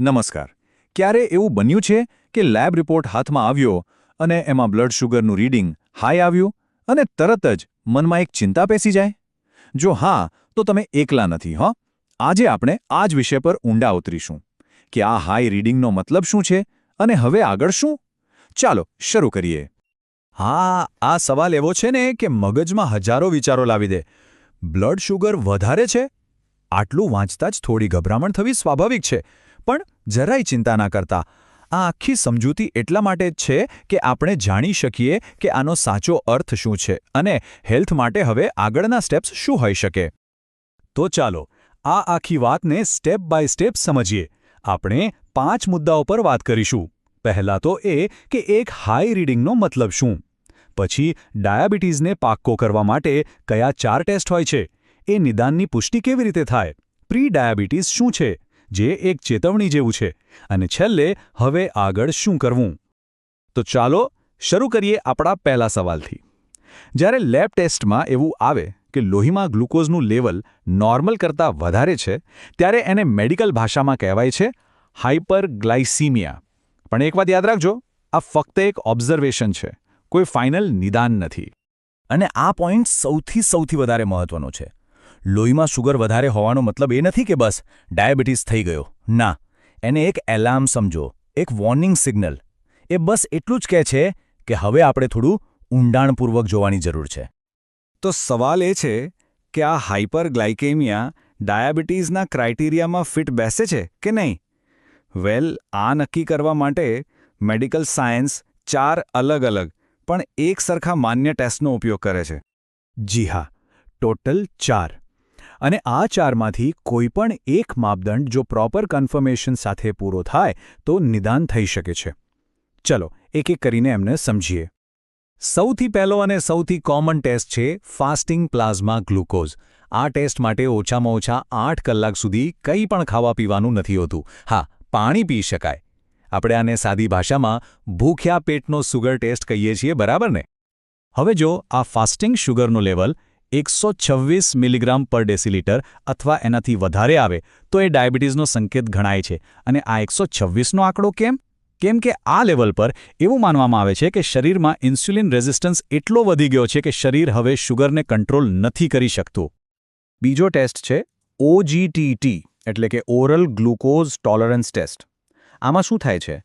નમસ્કાર. ક્યારે એવું બન્યું છે કે લેબ રિપોર્ટ હાથમાં આવ્યો અને એમાં બ્લડ શુગરનું રીડિંગ હાઈ આવ્યું અને તરત જ મનમાં એક ચિંતા પેસી જાય? જો હા, તો તમે એકલા નથી, હો. આજે આપણે આ જ વિષય પર ઊંડા ઉતરીશું કે આ હાઈ રીડિંગનો મતલબ શું છે અને હવે આગળ શું? ચાલો, શરૂ કરીએ. હા, આ સવાલ એવો છે ને કે મગજમાં હજારો વિચારો લાવી દે. બ્લડ શુગર વધારે છે? આટલું વાંચતા જ થોડી ગભરામણ થવી સ્વાભાવિક છે. પણ જરાય ચિંતા ના કરતા. આ આખી સમજૂતી એટલા માટે જ છે કે આપણે જાણી શકીએ કે આનો સાચો અર્થ શું છે અને હેલ્થ માટે હવે આગળના સ્ટેપ્સ શું હોઈ શકે. તો ચાલો, આ આખી વાતને સ્ટેપ બાય સ્ટેપ સમજીએ. આપણે પાંચ મુદ્દાઓ પર વાત કરીશું. પહેલા તો એ કે એક હાઈ રીડિંગનો મતલબ શું? પછી ડાયાબિટીસને પાક્કો કરવા માટે કયા ચાર ટેસ્ટ હોય છે? એ નિદાનની પુષ્ટિ કેવી રીતે થાય? પ્રી ડાયાબિટીસ શું છે? જે એક ચેતવણી જેવું છે. અને છેલ્લે હવે આગળ શું કરવું? તો ચાલો શરૂ કરીએ આપણા પહેલા સવાલથી. જ્યારે લેબ ટેસ્ટમાં એવું આવે કે લોહીમાં ગ્લુકોઝનું લેવલ નોર્મલ કરતાં વધારે છે, ત્યારે એને મેડિકલ ભાષામાં કહેવાય છે હાઇપરગ્લાઇસીમિયા પણ એક વાત યાદ રાખજો, આ ફક્ત એક ઓબ્ઝર્વેશન છે, કોઈ ફાઇનલ નિદાન નથી. અને આ પોઈન્ટ સૌથી સૌથી વધારે મહત્વનો છે. લોહીમાં શુગર વધારે હોવાનો મતલબ એ નથી કે બસ ડાયાબિટીસ થઈ ગયો. ના, એને એક એલાર્મ સમજો, એક વોર્નિંગ સિગ્નલ એ બસ એટલું જ કહે છે કે હવે આપણે થોડું ઊંડાણપૂર્વક જોવાની જરૂર છે. તો સવાલ એ છે કે આ હાઇપરગ્લાઇકેમિયા ડાયાબિટીસના ક્રાઇટેરિયામાં ફિટ બેસે છે કે નહીં? વેલ, આ નક્કી કરવા માટે મેડિકલ સાયન્સ ચાર અલગ અલગ, પણ એક સરખા માન્ય ટેસ્ટનો ઉપયોગ કરે છે. જી હા, ટોટલ ચાર. અને આ ચારમાંથી કોઈપણ એક માપદંડ જો પ્રોપર કન્ફર્મેશન સાથે પૂરો થાય, તો નિદાન થઈ શકે છે. ચલો, એક એક કરીને એમને સમજીએ. સૌથી પહેલો અને સૌથી કોમન ટેસ્ટ છે ફાસ્ટિંગ પ્લાઝમા ગ્લુકોઝ આ ટેસ્ટ માટે ઓછામાં ઓછા આઠ કલાક સુધી કંઈ પણ ખાવા પીવાનું નથી હોતું. હા, પાણી પી શકાય. આપણે આને સાદી ભાષામાં ભૂખ્યા પેટનો સુગર ટેસ્ટ કહીએ છીએ, બરાબર ને? હવે જો આ ફાસ્ટિંગ શુગરનું લેવલ એકસો છવ્વીસ મિલીગ્રામ પર ડેસીલીટર અથવા એનાથી વધારે આવે, તો એ ડાયાબિટીસનો સંકેત ગણાય છે. અને આ એકસો છવ્વીસનો આંકડો કેમ? કેમ કે આ લેવલ પર એવું માનવામાં આવે છે કે શરીરમાં ઇન્સ્યુલિન રેઝિસ્ટન્સ એટલો વધી ગયો છે કે શરીર હવે શુગરને કંટ્રોલ નથી કરી શકતું. બીજો ટેસ્ટ છે ઓજીટીટી એટલે કે ઓરલ ગ્લુકોઝ ટોલરન્સ ટેસ્ટ. આમાં શું થાય છે?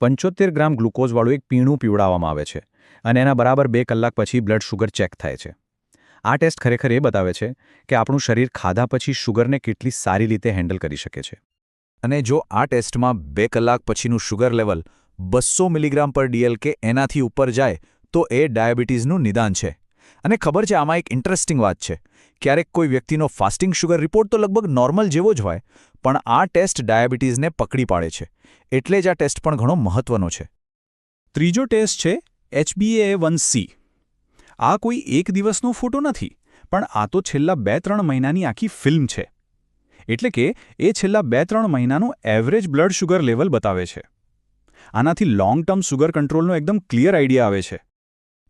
પંચોતેર ગ્રામ ગ્લુકોઝવાળું એક પીણું પીવડાવવામાં આવે છે અને એના બરાબર બે કલાક પછી બ્લડ શુગર ચેક થાય છે. આ ટેસ્ટ ખરેખર એ બતાવે છે કે આપણું શરીર ખાધા પછી શુગરને કેટલી સારી રીતે હેન્ડલ કરી શકે છે. અને જો આ ટેસ્ટમાં બે કલાક પછીનું શુગર લેવલ બસો મિલીગ્રામ પર ડીએલ કે એનાથી ઉપર જાય, તો એ ડાયાબિટીસનું નિદાન છે. અને ખબર છે, આમાં એક ઇન્ટરેસ્ટિંગ વાત છે. ક્યારેક કોઈ વ્યક્તિનો ફાસ્ટિંગ શુગર રિપોર્ટ તો લગભગ નોર્મલ જેવો જ હોય, પણ આ ટેસ્ટ ડાયાબિટીસને પકડી પાડે છે. એટલે જ આ ટેસ્ટ પણ ઘણો મહત્વનો છે. ત્રીજો ટેસ્ટ છે એચબીએ વન સી. આ કોઈ એક દિવસનો ફોટો નથી, પણ આ તો છેલ્લા બે ત્રણ મહિનાની આખી ફિલ્મ છે. એટલે કે, એ છેલ્લા બે ત્રણ મહિનાનું એવરેજ બ્લડ શુગર લેવલ બતાવે છે. આનાથી લોંગ ટર્મ સુગર કંટ્રોલનો એકદમ ક્લિયર આઈડિયા આવે છે.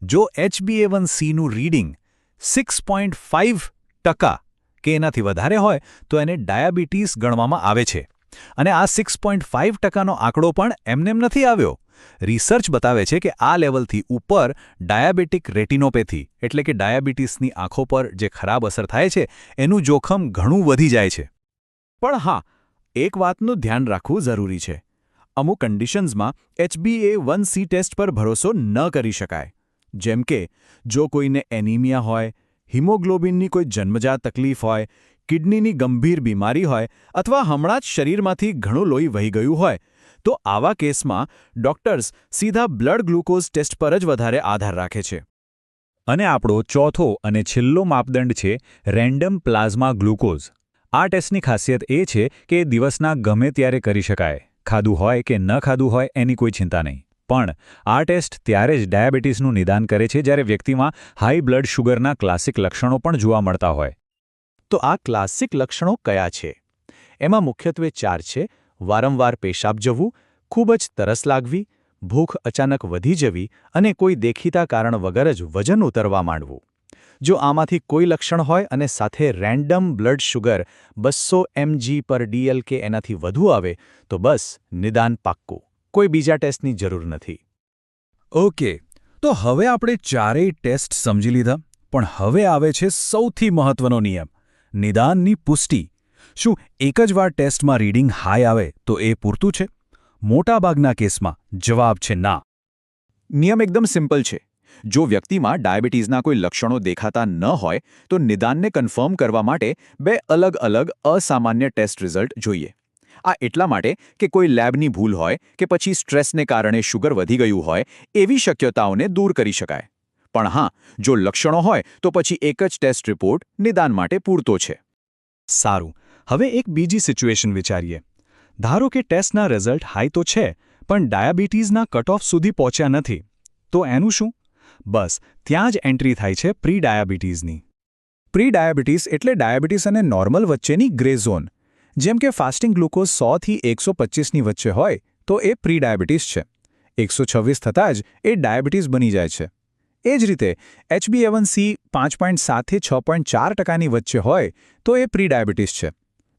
જો એચબીએ સીનું રીડિંગ સિક્સ પોઈન્ટ ફાઇવ ટકા કે એનાથી વધારે હોય, તો એને ડાયાબિટીસ ગણવામાં આવે છે. અને આ સિક્સ પોઈન્ટ ફાઇવ ટકાનો આંકડો પણ એમનેમ નથી આવ્યો. રિસર્ચ બતાવે છે કે આ લેવલથી ઉપર ડાયાબિટીક રેટિનોપેથી, એટલે કે ડાયાબિટીસની આંખો પર જે ખરાબ અસર થાય છે, એનું જોખમ ઘણું વધી જાય છે. પણ હા, એક વાતનું ધ્યાન રાખવું જરૂરી છે. અમુક કન્ડિશન્સમાં એચબીએ વન સી ટેસ્ટ પર ભરોસો ન કરી શકાય. જેમ કે, જો કોઈને એનિમિયા હોય, હિમોગ્લોબિનની કોઈ જન્મજાત તકલીફ હોય કિડનીની ગંભીર બીમારી હોય અથવા હમણાં જ શરીરમાંથી ઘણું લોહી વહી ગયું હોય, તો આવા કેસમાં ડોક્ટર્સ સીધા બ્લડ ગ્લુકોઝ ટેસ્ટ પર જ વધારે આધાર રાખે છે. અને આપણો ચોથો અને છેલ્લો માપદંડ છે રેન્ડમ પ્લાઝમા ગ્લુકોઝ. આ ટેસ્ટની ખાસિયત એ છે કે દિવસના ગમે ત્યારે કરી શકાય, ખાધું હોય કે ન ખાધું હોય એની કોઈ ચિંતા નહીં. પણ આ ટેસ્ટ ત્યારે જ ડાયાબિટીસનું નિદાન કરે છે જ્યારે વ્યક્તિમાં હાઈ બ્લડ શુગરના ક્લાસિક લક્ષણો પણ જોવા મળતા હોય. તો આ ક્લાસિક લક્ષણો કયા છે? એમાં મુખ્યત્વે ચાર છે. વારંવાર પેશાબ જવું, ખૂબ જ તરસ લાગવી, ભૂખ અચાનક વધી જવી અને કોઈ દેખીતા કારણ વગર જ વજન ઉતરવા માંડવું. જો આમાંથી કોઈ લક્ષણ હોય અને સાથે રેન્ડમ બ્લડ શુગર બસો એમજી પર ડીએલ કે એનાથી વધુ આવે, તો બસ, નિદાન પાક્કું. કોઈ બીજા ટેસ્ટની જરૂર નથી. ઓકે. તો હવે આપણે ચારેય ટેસ્ટ સમજી લીધા, પણ હવે આવે છે સૌથી મહત્વનો નિયમ. નિદાનની પુષ્ટિ. શું એક જ વાર ટેસ્ટમાં રીડિંગ હાઈ આવે તો એ પૂરતું છે? મોટાભાગના કેસમાં જવાબ છે ના. નિયમ એકદમ સિમ્પલ છે. જો વ્યક્તિમાં ડાયાબિટીસના કોઈ લક્ષણો દેખાતા ન હોય, તો નિદાનને કન્ફર્મ કરવા માટે બે અલગ અલગ અસામાન્ય ટેસ્ટ રિઝલ્ટ જોઈએ. આ એટલા માટે કે કોઈ લેબની ભૂલ હોય કે પછી સ્ટ્રેસને કારણે શુગર વધી ગયું હોય, એવી શક્યતાઓને દૂર કરી શકાય. પણ હા, જો લક્ષણો હોય, તો પછી એક જ ટેસ્ટ રિપોર્ટ નિદાન માટે પૂરતો છે. સારું. હવે એક બીજી સિચ્યુએશન વિચારીએ. ધારો કે ટેસ્ટના રિઝલ્ટ હાઈ તો છે, પણ ડાયાબિટીસના કટઓફ સુધી પહોંચ્યા નથી. તો એનું શું? બસ, ત્યાં જ એન્ટ્રી થાય છે પ્રી ડાયાબિટીસની પ્રી ડાયાબિટીસ એટલે ડાયાબિટીસ અને નોર્મલ વચ્ચેની ગ્રે ઝોન. જેમ કે ફાસ્ટિંગ ગ્લુકોઝ સોથી એકસો પચીસની વચ્ચે હોય, તો એ પ્રી ડાયાબિટીસ છે. એકસો છવ્વીસ થતાં જ એ ડાયાબિટીસ બની જાય છે. એ જ રીતે એચબીએવનસી પાંચ પોઈન્ટ સાતથી છ પોઈન્ટ ચાર ટકાની વચ્ચે હોય, તો એ પ્રી ડાયાબિટીસ છે.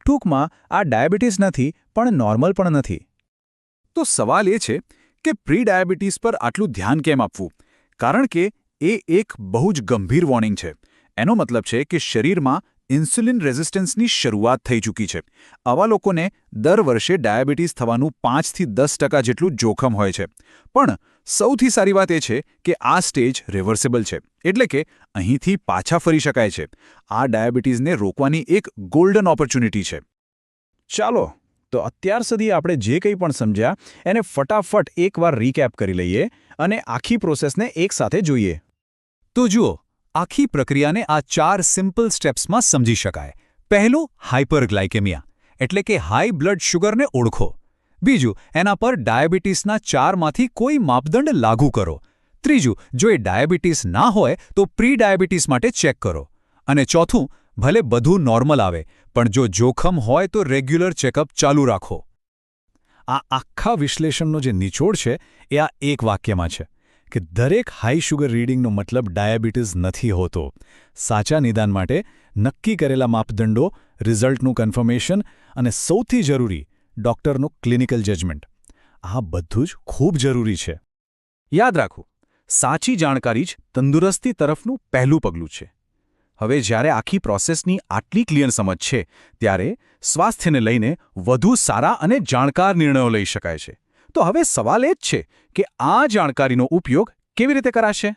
ટૂંકમાં, આ ડાયાબિટીસ નથી, પણ નોર્મલ પણ નથી. તો સવાલ એ છે કે પ્રી ડાયાબિટીસ પર આટલું ધ્યાન કેમ આપવું? કારણ કે એ એક બહુ જ ગંભીર વોર્નિંગ છે. એનો મતલબ છે કે શરીરમાં ઇન્સ્યુલિન રેઝિસ્ટન્સની શરૂઆત થઈ ચૂકી છે. આવા લોકોને દર વર્ષે ડાયાબિટીસ થવાનું પાંચથી દસ ટકા જેટલું જોખમ હોય છે. પણ સૌથી સારી વાત એ છે કે આ સ્ટેજ રિવર્સેબલ છે. એટલે કે અહીંથી પાછા ફરી શકાય છે. આ ડાયાબિટીસને રોકવાની એક ગોલ્ડન ઓપોર્ચ્યુનિટી છે. ચાલો, તો અત્યાર સુધી આપણે જે કંઈ પણ સમજ્યા, એને ફટાફટ એકવાર રીકેપ કરી લઈએ અને આખી પ્રોસેસને એકસાથે જોઈએ. તો જુઓ, આખી પ્રક્રિયાને આ ચાર સિમ્પલ સ્ટેપ્સમાં સમજી શકાય. પહેલું હાઇપરગ્લાયકેમિયા એટલે કે હાઈ બ્લડ શુગરને ઓળખો. બીજું, એના પર ડાયાબિટીસના ચારમાંથી કોઈ માપદંડ લાગુ કરો. ત્રીજું, જો એ ડાયાબિટીસ ના હોય, તો પ્રી ડાયાબિટીસ માટે ચેક કરો. અને ચોથું, ભલે બધું નોર્મલ આવે, પણ જો જોખમ હોય તો રેગ્યુલર ચેકઅપ ચાલુ રાખો. આ આખા વિશ્લેષણનો જે નિચોડ છે, એ આ એક વાક્યમાં છે કે દરેક હાઈ શુગર રીડિંગનો મતલબ ડાયાબિટીસ નથી હોતો. સાચા નિદાન માટે નક્કી કરેલા માપદંડો રિઝલ્ટનું કન્ફર્મેશન અને સૌથી જરૂરી ડોક્ટરનું ક્લિનિકલ જજમેન્ટ. આ બધું જ ખૂબ જરૂરી છે. યાદ રાખો, સાચી જાણકારી જ તંદુરસ્તી તરફનું પહેલું પગલું છે. હવે જ્યારે આખી પ્રોસેસની આટલી ક્લિયર સમજ છે, ત્યારે સ્વાસ્થ્યને લઈને વધુ સારા અને જાણકાર નિર્ણયો લઈ શકાય છે. તો હવે સવાલ એ જ છે કે આ જાણકારીનો ઉપયોગ કેવી રીતે કરાશે?